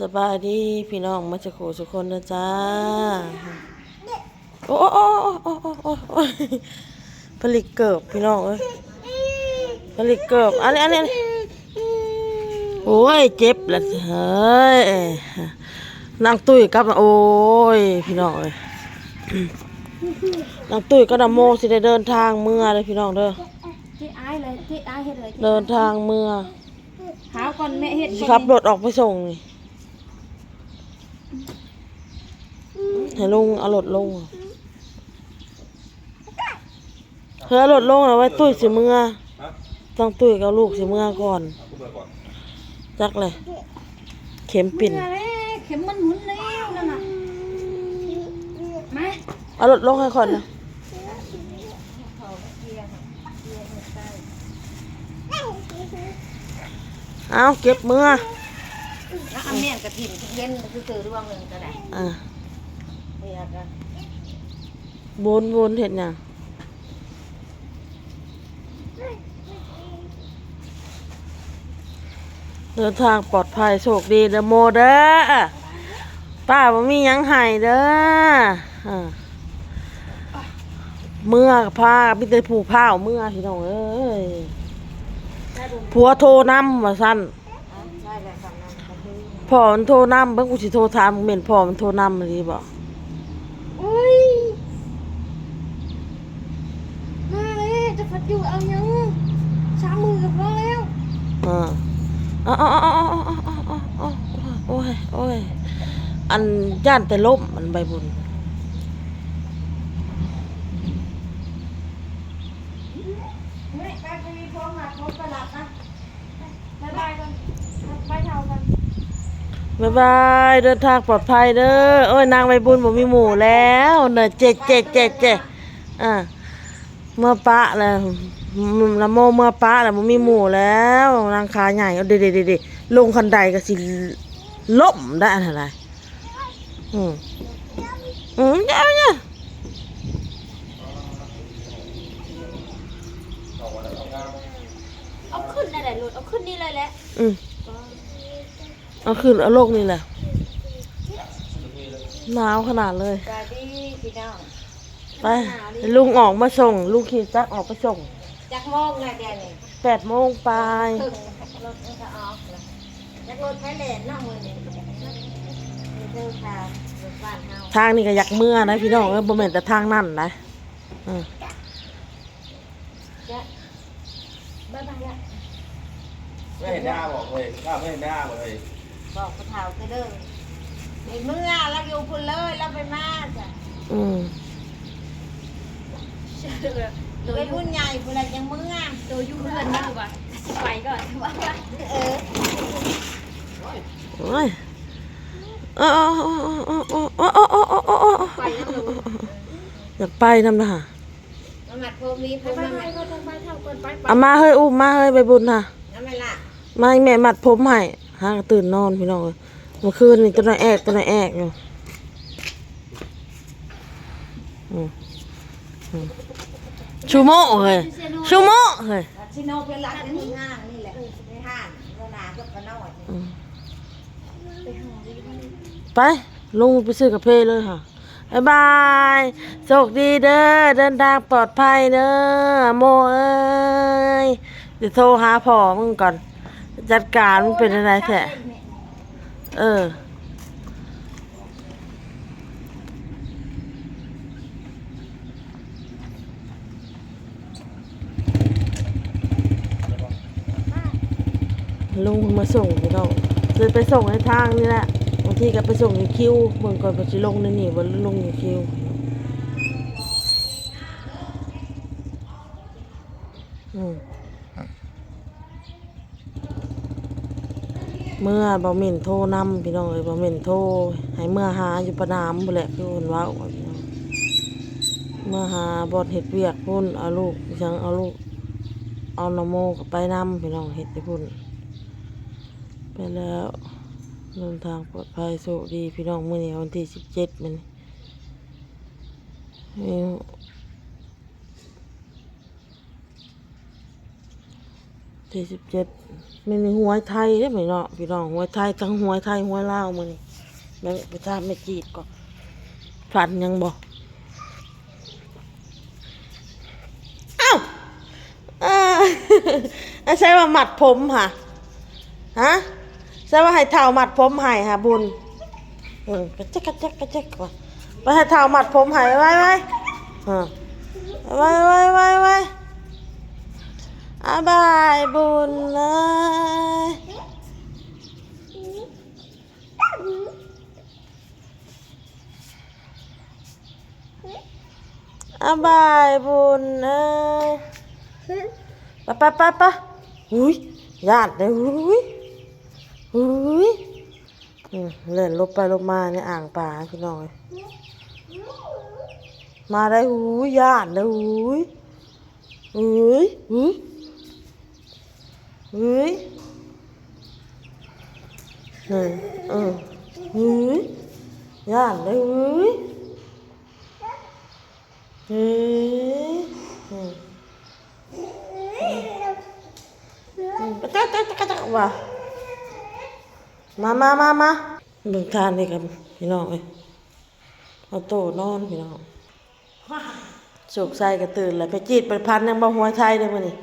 สบายดีพี่น้องมาจากโขสุคนนะจ้า โอ้โอ้โอ้โอ้โอ้โอ้ผลิตเกิบพี่น้องเอ้ยผลิตเกิบอันนี้อันนี้โอ้ยเจ็บละเฮ้ยนางตุ้ยกับโอ้ยพี่น้องเอ้ยนางตุ้ยก็นำโมสิได้เดินทางเมื่อเลยพี่น้องเด้อเดินทางเมื่อหาก่อนแม่เฮ็ดขับรถออกไปส่งนี่ ให้ลุงเอารถลงเพื่อเอารถลงเอาไว้ตุ้ยสิเมื่อต้องตุ้ยกับลูกสิเมื่อก่อน จักเลย เข็มปิ่นมาแล้วเข็มมันหมุนแล้วนั่นน่ะมาเอารถลงให้ก่อนนะเอาเก็บเมื่อแล้วเอาแม่นกระถิ่นเย็นคือคือร่วงหนึงก็ได้อะ เรียกกันวนวนเห็นยังเดินทางปลอดภัยโชคดีเด้อโมเด้อป้าบ่มีหยังใหายเด้ออ่าเมื่อกับผ้าพี่เตยผูกผ้าเอาเมื่อพี่น้องเอ้ยผัวโทรนำว่าสั้นใช่แล้วกันนั้นก็คือพ่อมันโทรนำเบิ่งกูสิโทรถามมึงเม่นพ่อมันโทรนำมาดีบ่โอ้ยมาเลยจะพัด อยู่เอายังสามมือกับพอแล้วอ่าอ๋ออ๋ออ๋ออ๋ออ๋ออ๋ออ๋อโอ้ยโอ้ยอันย่านแต่ล้มมันใบบุญไม่ไปไปมีพร้อมมาพร้อมไปหลับนะบายบายกันไปเท่ากันบายบายเดินทางปลอดภัยเด้อโอ้ยนางใบบุญบ่มีหมู่แล้วเด้อเจ็ดเจ็ดเจ็ดเจ็ดอ่า เมื่อปะแล้วละโมเมื่อปะแล้วบ่มีหมู่แล้วนางขาใหญ่เอาเด็ดๆๆลงคันใดก็สิล้มได้อันอะไรอืมอืมเดี๋ยวเนี่ยเอาขึ้นได้แหละลูกเอาขึ้นนี่เลยแหละอืมเอาขึ้นเอาลงนี่แหละหนาวขนาดเลยสวัสดีพี่น้อง ไปลุงออกมาส่ง ลุงขี่จักรออกไปส่งจักโมงไงเดี๋ยวนี้แปดโมงไปครึ่งรถมันจะออกแล้วจักรถไทยแลนด์เนอกมือนี่มีเจ้าทางรถบ้านเฮาทางนี้ก็อยากเมื่อนะพี่น้องเออบ่แม่นแต่ทางนั่นนะเออจะบ๊ายบายละไม่เห็นหน้าบอกเลยข้าไม่เห็นหน้าบอกเลยบอกกระเทาไปเด้อในเมื่อเราอยู่พุ่นเลยเราไปมาจ้ะอืม ไปพุ่นใหญ่พุ่นอะไรยังเมื่อตัวอยู่เพื่อนนี่ว่ะไปก่อนว่าเออโอ้ยเออเออเออเออเออเออเออเออเออเออไปแล้วหนูอยากไปนำนะฮะน้ำมัดพวกนี้พวกน้ำมัดก็ต้องไปเท่ากันไปไปเอามาเฮ้ยอุ้มมาเฮ้ยไปบุญน่ะน้ำมันละมาให้แม่มัดผมให้หากตื่นนอนพี่น้องเอ้ยเมื่อคืนนี่ตัวน้อยแอกตัวน้อยแอกอยู่อืมอืม ชูโมะเฮ้ยชูโมะเฮ้ยชิโนเป็นหลักในห้างนี่แหละในห้างเวลาก็กระนอดอืมไปลุงไปซื้อกาแฟเลยค่ะบ๊ายบายโชคดีเด้อเดินทางปลอดภัยเด้อโมเอ้ยเดี๋ยวโทรหาพ่อมึงก่อน จัดการมันเป็นอะไรแท้เออ ลุงมาส่งพี่น้องจะไปส่งในทางนี่แหละบางทีก็ไปส่งในคิวเบิ่งก่อนว่าสิลงในนี่ว่าลงในคิวเมื่อบ่เหม็นโทรนำพี่น้องเอ้ยบ่เหม็นโทรให้เมื่อหาอยู่ประนามพุ่แหละคือเพิ่นว่าเมื่อหาบ่เฮ็ดเวียกพุ่นเอาลูกจังเอาลูกเอานโมก็ไปนำพี่น้องเฮ็ดให้พุ่น ไปแล้วเดินทางปลอดภัยโชคดีพี่น้องมื้อนี้วันที่สิบเจ็ดมันที่สิบเจ็ดมันมีหวยไทยได้ไหมเนาะพี่น้องหวยไทยทั้งหวยไทยหวยลาวมือนี่แม่งไปทาไม่จีดก่อนฝันยังบอกอ้าวอ่าอะใช่ว่าหมัดผมค่ะฮะ ใช่ว่าให้เท้ามัดผมให้ค่ะบุญเออกระเจ๊กกระเจ๊กกระเจ๊กว่ะไปให้เท้ามัดผมให้ไว้ไว้ไว้ไว้ไว้ไว้อาบายบุญเลยอาบายบุญเลยไปไปไปไปอุ้ยญาติเลยอุ้ย อุ้ยอืมเล่นลบไปลบมาในอ่างป่าพี่น้องเอ้ยมาได้อุ้ยญาติเลยอุ้ยอุ้ยอุ้ยอุ้ยนี่เอออุ้ยญาติเลยอุ้ยเฮ้ยอืมกระจักกระจักกระจักว่ะ มามามามาเบิ่งทานนี่ครับพี่น้องเอ้ยเอาโตนอนพี่น้องโศกใส่กระตื่นแล้วไปจีดไปพันยังบ่หัวไทยเลยมื้อนี้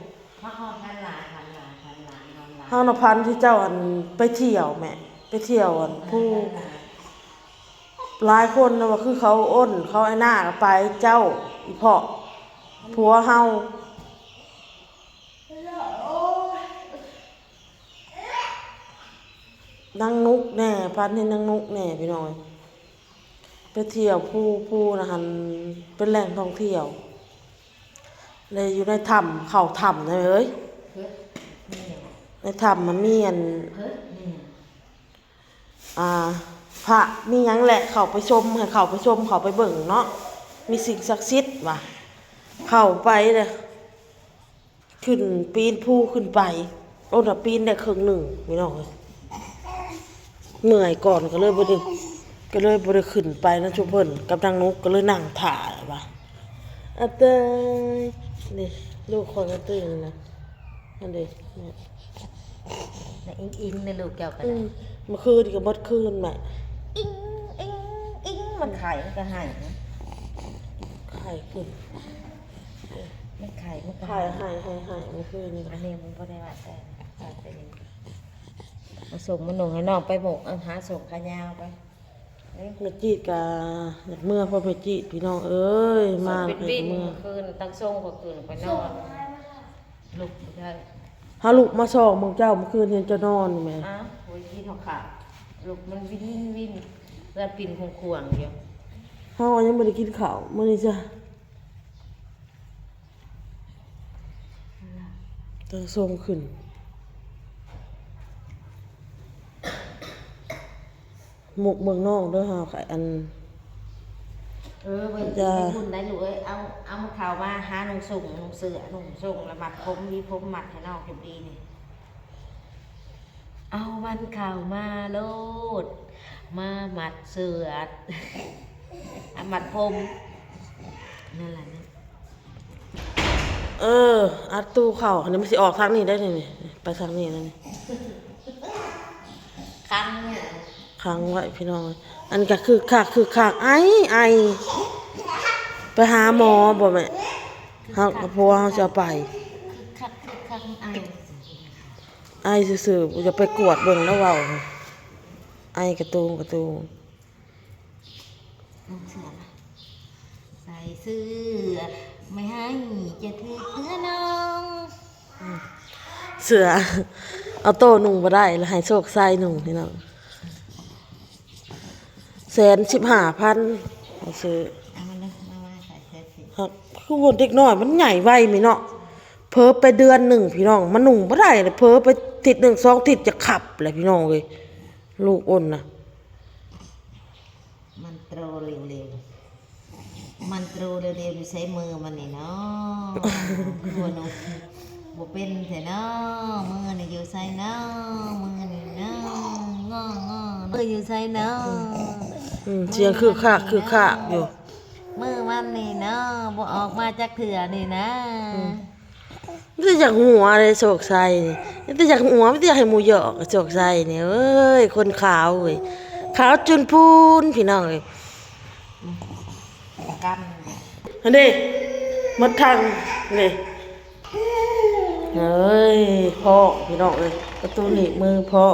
พ่อพันหลานพันหลานพันหลานนอนหลานเฮาน่ะพันที่เจ้าอันไปเที่ยวแม่ไปเที่ยวอันผู้หลายคนนะว่าคือเขาอ้น เขาไอ้หน้าก็ไปเจ้าอีพ่อผัวเฮา นางนุกแน่พันให้นางนุกแน่พี่น้อยไปเที่ยวภูภูนะฮันเป็นแหล่งท่องเที่ยว เลยอยู่ในถ้ำเขาถ้ำนะเอ้ยในถ้ำมันมีอันอ่าพระมียังแหละเขาไปชมให้เขาไปชมเขาไปเบิ่งเนาะมีสิ่งศักดิ์สิทธิ์ว่ะเข้าไปเลยขึ้นปีนภูขึ้นไปโอ้น่ปีนได้ครึ่งหนึ่งพี่น้องเอ้ย เหนื่อยก่อนก็เลยบ่ได้ก็เลยบ่ได้ขึ้นไปนะชุมเพิ่นกับนางนุกก็เลยนั่งถ่ายว่าอะเตยนี่ลูกคนก็ตื่นนะนั่นเด้เนี่ยแต่อิงอิงในลูกแก้วกันอืมเมื่อคืนก็บ่คืนแม่อิงอิงอิงมันไข่มันก็ให้นะไข่ขึ้นมันไข่มันก็ไข่หายหายหายเมื่อคืนนี่อันนี้มันก็ได้ว่าแต่แต่เป็นอย่างนี้ มาส่งมันหนุ่งให้น้องไปหมกเอาหาส่งขายาวไปเอ้ยแม่จีดกะอยากเมื่อพ่อแม่จีดพี่น้องเอ้ยมาเป็นไปวินเมื่อคืนตั้งส่งก็คืนไปนอนลุกไม่ได้หาลูกมาส่องมึงเจ้าเมื่อคืนเห็นเจะนอนนี่แม่อ้าวโอ้ยที่ทองขาดลุกมันวินวินเลือดปิ่นคงควงเดียวเฮายังบ่ได้กินข้าวมื้อนี้จ้ะต้องส่งขึ้น มกเมืองนอกเด้วยฮะไข่อัน เออไปจ้ะไปบุญได้ลูกเอ้ยเอาเอามาข่าวมาหาหนุ่งส่งหนุ่งเสือหนุ่งส่งแล้วมัดผมมีผมมัดให้น้องเก็บดีนี่เอามันข่าวมาโลด มามัดเสือเอามัดผมนั่นแหละนะเออ อัดตู้เข่าอันนี้มันสิออกทางนี้ได้นี่นี่ไปทางนี้นั่นนี่คันเนี่ย ค้างไว้พี่น้อง อันก็คือขากคือขากไอไอ ไปหาหมอบ่แม่เฮากับพัวเฮาจะเอาไป คักคักคักไอไอซื่อๆจะไปกวดเบิ่งแล้วเว้าไอกระตูงกระตูงน้องเสือนะใส่เสื้อไม่ให้จะถือเพื่อน้องเสือ เอาโตหนุ่งบ่ได้แล้วให้โชคใส่หนุ่งพี่น้อง แสนสิบห้าพันเอาซื้อเอามาเลยมามาใส่เสื้อครับคือวนเด็กน้อยมันใหญ่ไวไหมเนาะเพ้อไปเดือนหนึ่งพี่น้องมันหนุ่งบ่ได้เลยเพ้อไปติดหนึ่งสองติดจะขับเลยพี่น้องเลยลูกอ้นนะมันโตรเร็วๆมันโตรเร็วๆอยู่ใช้มือมันนี่เนาะหัวหนูบ่เป็นแท้เนาะมือนี่อยู่ใส่เนาะมือนี่เนาะงองอมืออยู่ใส่เนาะ อืมเสียงคือคากคือคากอยู่ มือมันนี่เนาะบ่ออกมาจากเถื่อนี่นะไม่ได้อยากหัวเลยโศกไส้นี่ไม่ได้อยากหัวไม่ได้อยากให้หมูหยอกโศกไส้เนี่ยเอ้ยคนขาวเว้ยขาวจนพูนพี่น้องเอ้ยกันอันนี้มดทางนี่เฮ้ยพ่อพี่น้องเอ้ยประตูหนีบมือพ่อ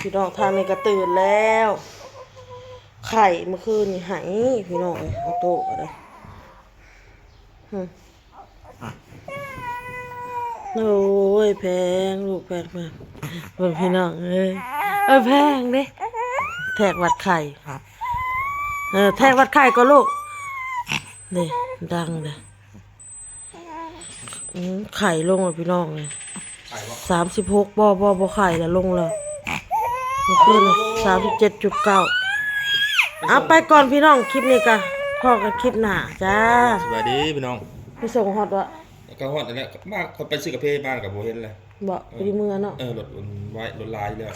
พี่น้องทางนี้ก็ตื่นแล้ว ไข่เมื่อคืนนี่หายพี่น้องเอาโต๊ะก็ได้หึโอ้ยแพงลูกแพงแพงเบิ่งพี่น้องเอ้ยเออแพงเด้แทกวัดไข่เออแทกวัดไข่ก็ลูกนี่ดังเลยไข่ลงเลยพี่น้องเลยสามสิบหกบ่บ่บ่ไข่แล้วลงแล้วเมื่อคืนสามสิบเจ็ดจุดเก้า เอาไปก่อนพี่น้องคลิปนี้กันพอกันคลิปหน้าจ้าสวัสดีพี่น้องไปส่งฮอตวะแล้วก็ฮอดแล้วมากคนไปซื้อกาแฟบ้านกับโบเห็นเลยบอกไปที่เมืองเนาะเออรถมันไว้รถลายเลย